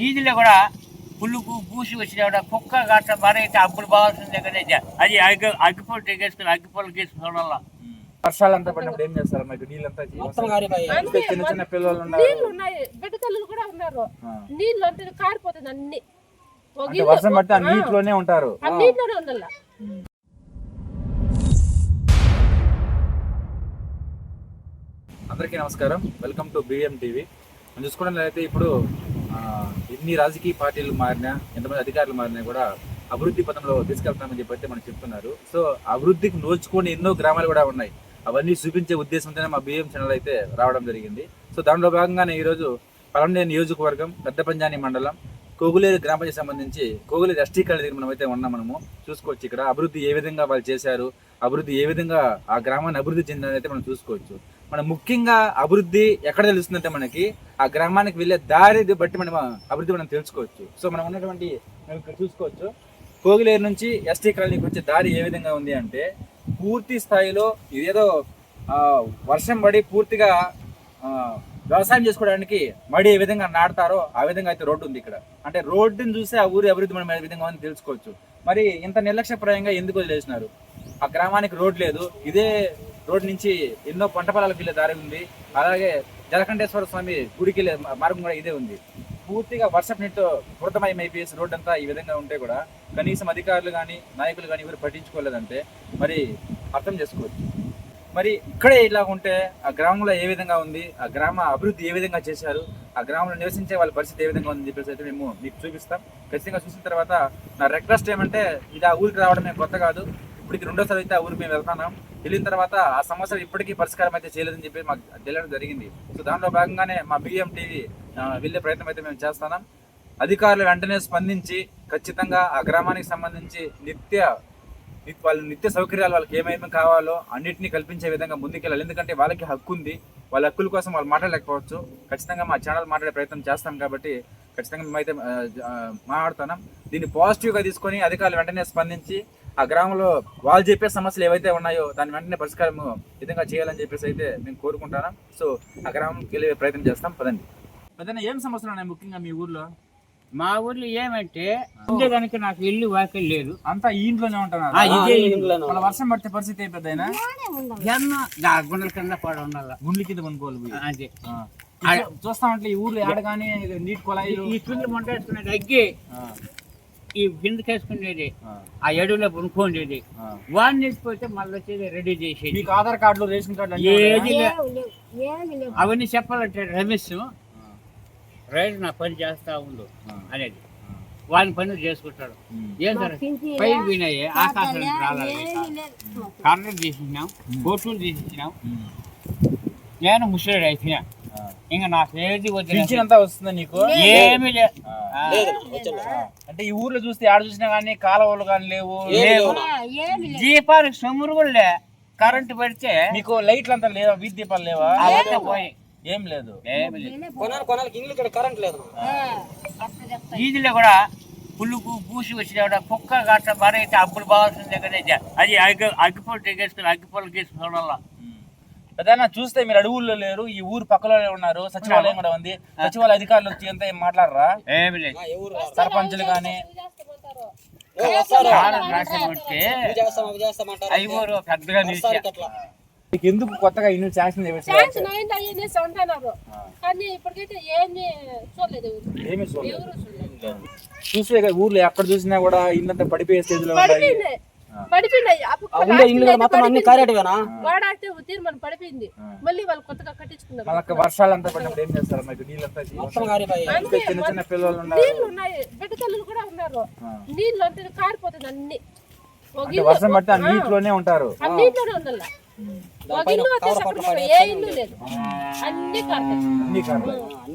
ఈదిలో కూడా పులుగు పూసి వచ్చినా కూడా కుక్క గట్ట మరైతే అప్పుడు బాగాల్సిందే కదా జ- అది అగ్గి అగ్గిపొలు తెగేసుకుని అగ్గిపొలు తీసుకున్న వల్ల వర్షాలంతా పడినప్పుడు ఏం చేస్తారు మీకు నీళ్ళంతా చిన్న చిన్న పిల్లలు ఉన్నారు. నీళ్ళు ఉన్నాయి బిడ్డ తల్లులు కూడా ఉన్నారు. ఆ. నీళ్ళు అంటే కారిపోతుంది అన్ని. వర్షం పడితే ఆ నీటిలోనే ఉంటారు. ఆ నీటిలోనే ఉండాల. అందరికీ నమస్కారం. వెల్కమ్ టు బిఎం టీవీ మనం చూసుకున్నట్లయితే ఇప్పుడు ఎన్ని రాజకీయ పార్టీలు మారినా ఎంతమంది అధికారులు మారినా కూడా అభివృద్ధి పథంలో తీసుకెళ్తామని చెప్పి అయితే చెప్తున్నారు. సో అభివృద్ధికి నోచుకొని ఎన్నో గ్రామాలు కూడా ఉన్నాయి. అవన్నీ చూపించే ఉద్దేశంతోనే మా బిఎం ఛానల్ అయితే రావడం జరిగింది. సో దానిలో భాగంగానే ఈరోజు పలంనే నియోజకవర్గం పెద్ద పంజాని మండలం కోగులేరు గ్రామ పంచాయతీ సంబంధించి కోగులేరు ఎస్టీకరణ దగ్గర మనం అయితే ఉన్నాం మనము. చూసుకోవచ్చు ఇక్కడ అభివృద్ధి ఏ విధంగా వాళ్ళు చేశారు అభివృద్ధి ఏ విధంగా ఆ గ్రామాన్ని అభివృద్ధి చెందినది అయితే మనం చూసుకోవచ్చు. మనం ముఖ్యంగా అభివృద్ధి ఎక్కడ తెలుస్తుందంటే మనకి ఆ గ్రామానికి వెళ్ళే దారి బట్టి మనం అభివృద్ధి మనం తెలుసుకోవచ్చు. సో మనం ఉన్నటువంటి మనం ఇక్కడ చూసుకోవచ్చు. కోగిలేరు నుంచి ఎస్టీ కాలనీకి వచ్చే దారి ఏ విధంగా ఉంది అంటే పూర్తి స్థాయిలో ఇదేదో వర్షం పడి పూర్తిగా వ్యవసాయం చేసుకోవడానికి మడి ఏ విధంగా నాటుతారో ఆ విధంగా అయితే రోడ్డు ఉంది ఇక్కడ. అంటే రోడ్డుని చూస్తే ఆ ఊరి అభివృద్ధి మనం ఏ విధంగా ఉంది తెలుసుకోవచ్చు. మరి ఇంత నిర్లక్ష్యప్రాయంగా ఎందుకు వదిలేసినారు? ఆ గ్రామానికి రోడ్ లేదు. ఇదే రోడ్ నుంచి ఎన్నో పంట పొలాలకు వెళ్ళే దారి ఉంది. అలాగే జలకంఠేశ్వర స్వామి గుడికి వెళ్ళే మార్గం కూడా ఇదే ఉంది. పూర్తిగా వర్షపు నీటితో వృతమయం అయిపోయేసి రోడ్ అంతా ఈ విధంగా ఉంటే కూడా కనీసం అధికారులు కానీ నాయకులు కానీ ఎవరు పట్టించుకోలేదంటే మరి అర్థం చేసుకోవచ్చు. మరి ఇక్కడే ఇలా ఉంటే ఆ గ్రామంలో ఏ విధంగా ఉంది? ఆ గ్రామ అభివృద్ధి ఏ విధంగా చేశారు? ఆ గ్రామంలో నివసించే వాళ్ళ పరిస్థితి ఏ విధంగా ఉంది? చెప్పేసి అయితే మేము మీకు చూపిస్తాం. ఖచ్చితంగా చూసిన తర్వాత నా రిక్వెస్ట్ ఏమంటే ఇది ఆ ఊరికి రావడం కొత్త కాదు. ఇప్పటికి రెండోసారి అయితే ఆ ఊరికి మేము వెళ్తున్నాం వెళ్ళిన తర్వాత ఆ సమస్య ఇప్పటికీ పరిష్కారం అయితే చేయలేదని చెప్పి మాకు తెలియడం జరిగింది. సో దానిలో భాగంగానే మా బిఎం టీవీ వెళ్ళే ప్రయత్నం అయితే మేము చేస్తున్నాం. అధికారులు వెంటనే స్పందించి ఖచ్చితంగా ఆ గ్రామానికి సంబంధించి నిత్య వాళ్ళ నిత్య సౌకర్యాలు వాళ్ళకి ఏమేమి కావాలో అన్నింటినీ కల్పించే విధంగా ముందుకెళ్ళాలి. ఎందుకంటే వాళ్ళకి హక్కు ఉంది. వాళ్ళ హక్కుల కోసం వాళ్ళు మాట్లాడలేకపోవచ్చు. ఖచ్చితంగా మా ఛానల్ మాట్లాడే ప్రయత్నం చేస్తాం కాబట్టి ఖచ్చితంగా మేమైతే మాట్లాడుతున్నాం. దీన్ని పాజిటివ్గా తీసుకొని అధికారులు వెంటనే స్పందించి ఆ గ్రామంలో వాళ్ళు చెప్పే సమస్యలు ఏవైతే ఉన్నాయో దాని వెంటనే పరిష్కారం విధంగా చేయాలని చెప్పేసి అయితే మేము కోరుకుంటున్నాం సో ఆ గ్రామంకి వెళ్ళే ప్రయత్నం చేస్తాం. పదండి. పెద్దన ఏం సమస్యలు ఉన్నాయి ముఖ్యంగా మీ ఊర్లో? మా ఊర్లో ఏమంటే ఉండే కనుక నాకు ఇల్లు వాకిల్ లేదు. అంతా ఈ ఇంట్లోనే ఉంటున్నారు. వర్షం పడితే పరిస్థితి అయిపోద్ది జన్మ నా గుండెల కింద పడి ఉండాల. గుండ్లు కింద కొనుక్కోవాలి పోయి. అదే ఆ. చూ- చూస్తా ఉంటే ఈ ఊర్లో ఆడ కానీ నీటి కుళాయిలు ఈ చుండ్లు అగ్గి ఆ, ఈ కిందకేసుకునేది ఆ, ఆ ఎడులో కొనుక్కోండేది ఆ. వాడిని తీసుకొస్తే మళ్ళీ వచ్చేది రెడీ చేసేది. మీకు ఆధార్ కార్డులు రేషన్ అన్నీ ఏది అవన్నీ చెప్పాలంటే రమేష్ రైతు నా పని చేస్తా ఉండు. అనేది. వాని పని చేసుకుంటాడు. ఏం సార్? పైన పోయినాయి ఆకాశం రాలేదు కర్రలు తీసినాం కోట్లు తీసినాం. నేను ముసలి అయిపోయినా ఆ. ఇంకా నాకు ఏది వద్దు వస్తుందా నీకు? ఏమీ లేదు. అంటే ఈ ఊర్లో చూస్తే ఆడ చూసినా కానీ కాలువలు కానీ లేవు. దీపానికి సొమ్మురు కూడా లే. కరెంటు పెడితే మీకు లైట్లు అంతా లేవా? వీధి దీపాలు లేవా? అవన్నీ పోయి. ఏం లేదు. ఏమీ లేదు. కొనాలి కొనాలి. ఇంగ్లీష్ ఇక్కడ కరెంట్ లేదు. వీధిలో కూడా పులుగు పూసి వచ్చినా కుక్క గట్ట మరైతే అప్పుడు బాగాల్సిందే కదా అది అగ్గి అగ్గిపొలు తెగేసుకుని అగ్గిపొలు తీసుకున్న వల్ల ప్రధాన చూస్తే మీరు అడవుల్లో లేరు ఈ ఊరు పక్కలోనే ఉన్నారు సచివాలయం కూడా ఉంది. సచివాలయ అధికారులు వచ్చి ఎంత ఏం మాట్లాడరా. సర్పంచులు కానీ. పెద్దగా ఎందుకు కొత్తగా ఇల్లు శాంక్షన్ చేసి శాంక్షన్ అయింది అయ్యేసి అంటున్నారు కానీ ఇప్పటికైతే ఏమీ చూడలేదు ఎవరు. ఏమీ చూడలేదు. ఎవరు చూడలేదు. చూస్తే ఇక ఊర్లో ఎక్కడ చూసినా కూడా ఇల్లంతా పడిపోయే స్టేజ్లో ఉన్నాయి పడిపోయింది. వాడాడితే తీర్మానం పడిపోయింది. మళ్ళీ వాళ్ళు కొత్తగా కట్టించుకున్నారు. మనకు వర్షాలంతా పడినప్పుడు ఏం చేస్తారు? మీకు నీళ్ళంతా మొత్తం కారిపోయాయి. ఇంకా చిన్న చిన్న పిల్లలు ఉన్నారు. నీళ్ళు ఉన్నాయి. బిడ్డ తల్లులు కూడా ఉన్నారు. ఆ. నీళ్ళు అంటే కారిపోతుంది అన్ని. వర్షం పడితే నీటిలోనే ఉంటారు. నీటిలోనే ఉండాల.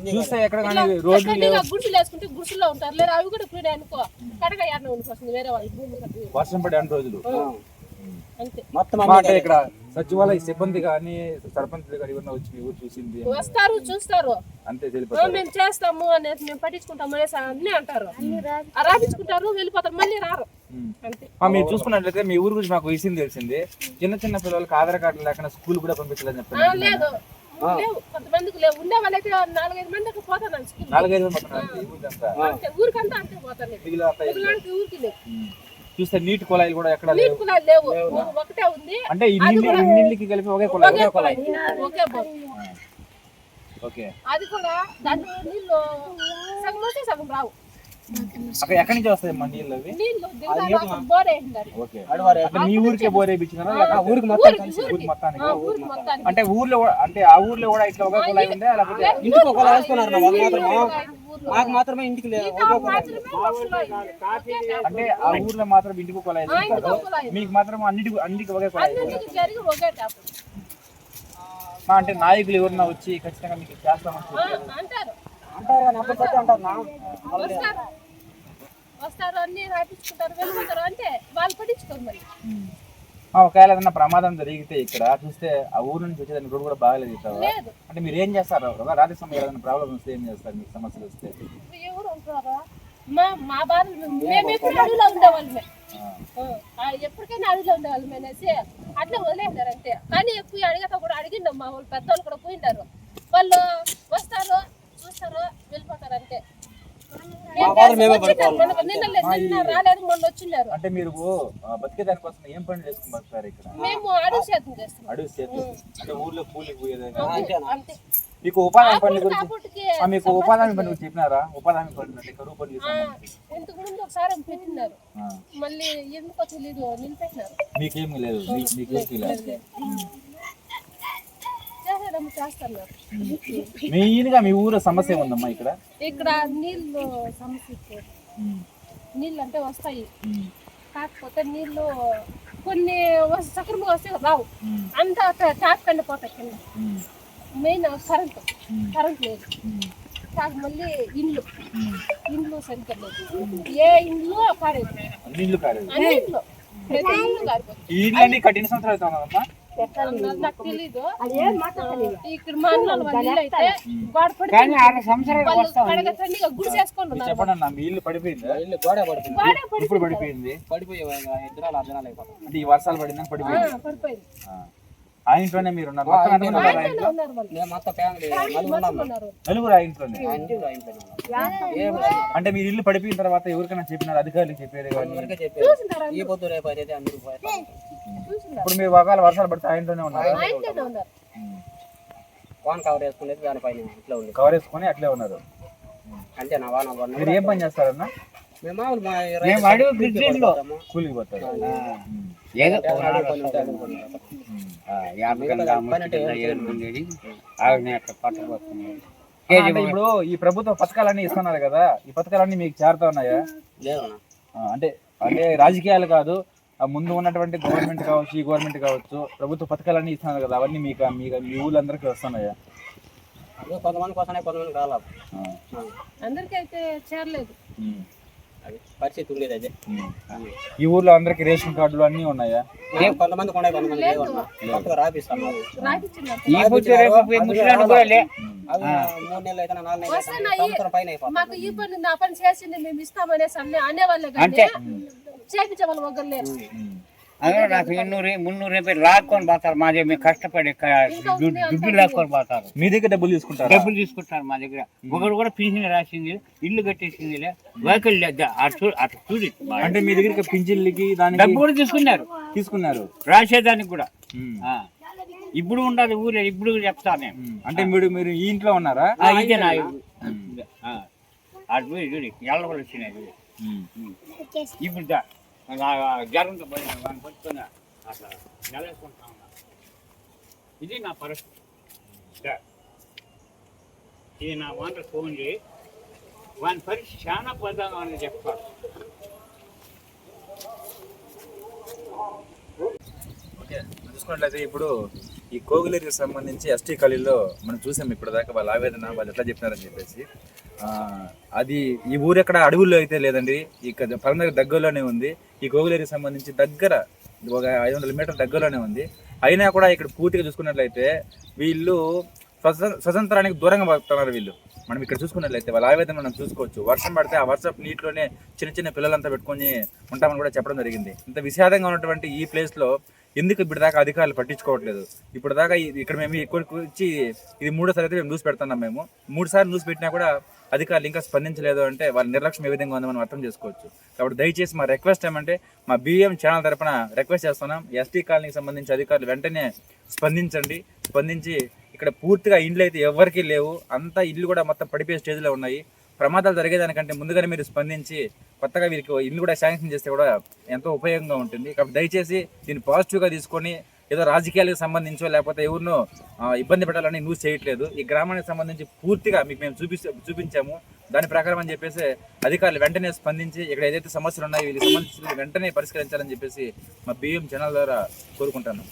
చూస్తే ఎక్కడ గుడిసెలు వేసుకుంటే గుడిసెల్లో ఉంటారు. లేదా అవి కూడా ఇప్పుడు అనుకో. కడగ వేరే వాళ్ళు వర్షం పడే అన్ని రోజులు. అంతే. మొత్తం ఇక్కడ సచివాలయ సిబ్బంది కానీ సర్పంచ్ కానీ ఎవరన్నా వచ్చి మీ ఊరు చూసింది వస్తారు చూస్తారు. అంతే "ఆ, తెలిపోతారు. మేము చేస్తాము అనేసి మేము పట్టించుకుంటాము అనేసి అన్ని అంటారు. రాపించుకుంటారు వెళ్ళిపోతారు మళ్ళీ రారు. అంతే. మీరు చూసుకున్నట్లయితే మీ ఊరు గురించి మాకు విషయం తెలిసింది. చిన్న చిన్న పిల్లలకి ఆధార్ కార్డు లేకుండా స్కూల్ కూడా పంపించలేదని ఆ, చెప్పారు లేదు కొంతమందికి లేవు. ఉండే వాళ్ళైతే నాలుగైదు మందికి పోతాను నాలుగైదు మంది ఊరికంతా. అంతే ఊరికంతా అంతే పోతాను. ఊరికి లేవు. చూస్తే నీటి కుళాయిలు కూడా ఎక్కడ నీటి లేవు. ఒకటే ఉంది. అంటే ఇన్ని ఇన్నింటికి కలిపి ఒకే కుళాయి? ఒకే కులాయి ఒకే ఓకే. అది కూడా దాంట్లో నీళ్ళు సగం వస్తే సగం రావు. అక్కడ ఎక్కడి నుంచి వస్తాయి మా నీళ్ళు అవి? మీ ఊరికే బోర్ లేక ఊరికి మొత్తం ఊరికి ఊరికి మొత్తానికి? అంటే ఊర్లో కూడా- అంటే ఆ ఊర్లో కూడా ఇట్లా ఒకే కుళాయి ఉందా? లేకపోతే ఇంటికి ఒకలా వేసుకున్నారు. మాకు మాత్రమే ఇంటికి లేదు ఒకే ఒకే. అంటే ఆ ఊర్లో మాత్రం ఇంటికి ఒక. మీకు మాత్రం అన్నిటికి అన్నిటికి ఒకే ఒకే అంటే నాయకులు ఎవరన్నా వచ్చి ఖచ్చితంగా మీకు చేస్తామని వస్తారు. అన్ని రాపించుకుంటారు వెళ్ళిపోతారు అంటే వాళ్ళు పట్టించుకోరు మరి. ఒకవేళ ఏదైనా ప్రమాదం జరిగితే ఇక్కడ చూస్తే ఆ ఊరు నుంచి వచ్చేదానికి రోడ్డు కూడా బాగాలేదు లేదు. అంటే మీరు ఏం చేస్తారు? రాత్రి సమయం ఏదైనా ప్రాబ్లం వస్తే ఏం చేస్తారు? మీకు సమస్యలు వస్తే? మా మా బాధ మేము ఎప్పుడు అడవిలో ఉండేవాళ్ళమే. ఎప్పటికైనా అడవిలో ఉండేవాళ్ళం అనేసి అట్లా వదిలేసినారు అంతే. కానీ ఎక్కువ అడిగితే కూడా అడిగిండం మా వాళ్ళు పెద్దవాళ్ళు కూడా పోయింటారు వాళ్ళు వస్తారు చూస్తారు వెళ్ళిపోతారు అంతే. మా బాధలు మేమే వచ్చిన్నారు. మనకు నిన్న లేదు, నిన్న రాలేదు మొన్న వచ్చిన్నారు అంటే మీరు బతికే దానికోసం ఏం పని చేసుకుని బతుకుతారు ఇక్కడ? మేము సేద్యం అడుగు చేతి అంటే ఊర్లో కూలికి అంతే. మీకు ఉపాధి పనుల ఆ గురించి మీకు ఉపాధి పని గురించి చెప్పినారా? ఉపాధి పనులు అంటే కరువు సంబంధించి ఇంతకు ముందు ఒకసారి పెట్టినారు. మళ్ళీ ఎందుకో తెలీదు నిలిపెట్టినారు మీకేమీ లేదు మీకేమీ లేదు మెయిన్గా మీ ఊరు సమస్య ఉందమ్మా ఇక్కడ? ఇక్కడ నీళ్ళు సమస్య నీళ్ళు అంటే వస్తాయి. కాకపోతే నీళ్ళు కొన్ని సక్రమంగా వస్తే రావు. అంతా ట్యాప్ కండి పోతాయి కింద. Main current. కరెంట్ లేదు. కాక మళ్ళీ ఇండ్లు. ఇండ్లు సరిగ్గా లేదు. ఏ ఇండ్లు కాలేదు కాలేదు అన్ని ఇండ్లు. ప్రతి ఇల్లు కారిపోతుంది కట్టిన సంవత్సరాలు ఇల్లు చెప్పండి పడిపోయిందా ఇల్లు గోడ పడుతుంది గోడ పడి ఇప్పుడు పడిపోయింది. పడిపోయి ఇద్దరాలు అర్ధనాలు అయిపోతాం అంటే ఈ వర్షాలు పడిందని పడిపోయింది? పడిపోయింది. ఆ. ఇంట్లోనే మీరు ఉన్నారు? మొత్తం ఎంతమంది ఆ ఇంట్లో నలుగురు ఆ ఇంట్లోనే. అంటే మీరు ఇల్లు పడిపోయిన తర్వాత ఎవరికైనా చెప్పినారు? అధికారులకు చెప్పారు కానీ? అందరికీ చెప్పారు చూసింటారు ఈ పొద్దు రేపు అయితే అందరూ పోతాం చూసింటారు ఇప్పుడు మీరు ఒకవేళ వర్షాలు పడితే ఆ ఇంట్లోనే ఉన్నారు. వాన్ కవర్ వేసుకునేది దానిపైన ఇంట్లో ఉంది కవర్ వేసుకొని అట్లే ఉన్నారు. అంతే నా వాన మీరు ఏం పని చేస్తారన్న? మేము మామూలు మా. కూలికి పోతారు. ఏదో పని ఇప్పుడు ఈ ప్రభుత్వ పథకాలన్నీ ఇస్తున్నారు కదా ఈ పథకాలన్నీ మీకు చేరుతా ఉన్నాయా? అంటే అంటే రాజకీయాలు కాదు ఆ ముందు ఉన్నటువంటి గవర్నమెంట్ కావచ్చు ఈ గవర్నమెంట్ కావచ్చు ప్రభుత్వ పథకాలన్నీ ఇస్తున్నారు కదా అవన్నీ మీకు మీకు మీ ఊళ్ళందరికీ వస్తున్నాయా? కొంతమందికి వస్తున్నాయి కొంతమందికి రాలా. ఆ, ఆ, అందరికీ అయితే చేరలేదు. పరిస్థితి ఉండేది అదే. ఈ ఊర్లో అందరికి రేషన్ కార్డులు అన్నీ ఉన్నాయా? కొంతమంది ఉన్నాయి కొంతమంది రాపించినారు ఈ బుద్ధి రేపు ముసలాడు కూడా లే. మూడు నెలలు అయితే నాలుగు నెలలు పైన మాకు ఈ పని నా పని చేసింది మేము ఇస్తామనేసి అన్నీ అనేవాళ్ళే కానీ చేపించే వాళ్ళు ఒకరు లేరు. ఉమ్, అదే నాకు ఇన్నూరు మున్నూరు రూపాయలు లాక్కొని పోతారు. మా దగ్గర కష్టపడి దుడ్డు లాక్కొని పోతారు. మీ దగ్గర డబ్బులు తీసుకుంటారా? డబ్బులు తీసుకుంటారు మా దగ్గర. ఒకరు కూడా పింఛన్ రాసింది ఇల్లు కట్టేసింది వెహికల్ లేదు అటు చూడి. అంటే మీ దగ్గర పింఛన్లకి దానికి డబ్బు కూడా తీసుకున్నారు. తీసుకున్నారు. రాసేదానికి కూడా. ఇప్పుడు ఉండదు ఊరే ఇప్పుడు చెప్తాను నేను. అంటే మీరు మీరు ఈ ఇంట్లో ఉన్నారా? ఆ, ఇదే నా. అటు చూడి ఎల్లవలు వచ్చినాయి చూడు. ఉమ్. ఇప్పుడు దా జ్వరంతో పోయినా వాడిని అట్లా నెలేసుకుంటా ఉన్నా ఇది నా పరిస్థితి. ఇది నా వంట ఫోన్ చేయి. వాని పరిస్థితి చాలా పదాలు అని చెప్తారు ఓకే చూసుకున్నట్లయితే ఇప్పుడు ఈ కోగులేరికి సంబంధించి ఎస్టీ కాలేజీలో మనం చూసాం ఇప్పటిదాకా వాళ్ళ ఆవేదన వాళ్ళు ఎట్లా చెప్పినారని చెప్పేసి. అది ఈ ఊరు ఎక్కడ అడవుల్లో అయితే లేదండి ఇక్కడ పరంగా దగ్గరలోనే ఉంది. ఈ గోగులేరికి సంబంధించి దగ్గర ఒక ఐదు వందల మీటర్ దగ్గరలోనే ఉంది. అయినా కూడా ఇక్కడ పూర్తిగా చూసుకున్నట్లయితే వీళ్ళు స్వతంత్ర స్వతంత్రానికి దూరంగా బతుకుతున్నారు వీళ్ళు. మనం ఇక్కడ చూసుకున్నట్లయితే వాళ్ళ ఆవేదన మనం చూసుకోవచ్చు. వర్షం పడితే ఆ వర్షపు నీటిలోనే చిన్న చిన్న పిల్లలంతా పెట్టుకొని ఉంటామని కూడా చెప్పడం జరిగింది. ఇంత విషాదంగా ఉన్నటువంటి ఈ ప్లేస్లో ఎందుకు ఇప్పటిదాకా అధికారులు పట్టించుకోవట్లేదు? ఇప్పటిదాకా దాకా ఇక్కడ మేము ఇక్కడికి వచ్చి ఇది మూడోసారి అయితే మేము న్యూస్ పెడుతున్నాం మేము. మూడుసార్లు న్యూస్ పెట్టినా కూడా అధికారులు ఇంకా స్పందించలేదు అంటే వాళ్ళ నిర్లక్ష్యం ఏ విధంగా ఉందో మనం అర్థం చేసుకోవచ్చు. కాబట్టి దయచేసి మా రిక్వెస్ట్ ఏమంటే మా బిఎం ఛానల్ తరపున రిక్వెస్ట్ చేస్తున్నాం. ఎస్టీ కాలనీకి సంబంధించి అధికారులు వెంటనే స్పందించండి. స్పందించి ఇక్కడ పూర్తిగా ఇండ్లు అయితే ఎవరికీ లేవు. అంతా ఇల్లు కూడా మొత్తం పడిపోయే స్టేజ్లో ఉన్నాయి. ప్రమాదాలు జరిగేదానికంటే ముందుగానే మీరు స్పందించి కొత్తగా వీరికి ఇల్లు కూడా శాంక్షన్ చేస్తే కూడా ఎంతో ఉపయోగంగా ఉంటుంది. కాబట్టి దయచేసి దీన్ని పాజిటివ్గా తీసుకొని ఏదో రాజకీయాలకు సంబంధించో లేకపోతే ఎవరినో ఇబ్బంది పెట్టాలని న్యూస్ చేయట్లేదు. ఈ గ్రామానికి సంబంధించి పూర్తిగా మీకు మేము చూపి చూపించాము. దాని ప్రకారం అని చెప్పేసి అధికారులు వెంటనే స్పందించి ఇక్కడ ఏదైతే సమస్యలు ఉన్నాయో వీళ్ళకి సంబంధించి వెంటనే పరిష్కరించాలని చెప్పేసి మా బియ్యం ఛానల్ ద్వారా కోరుకుంటాను.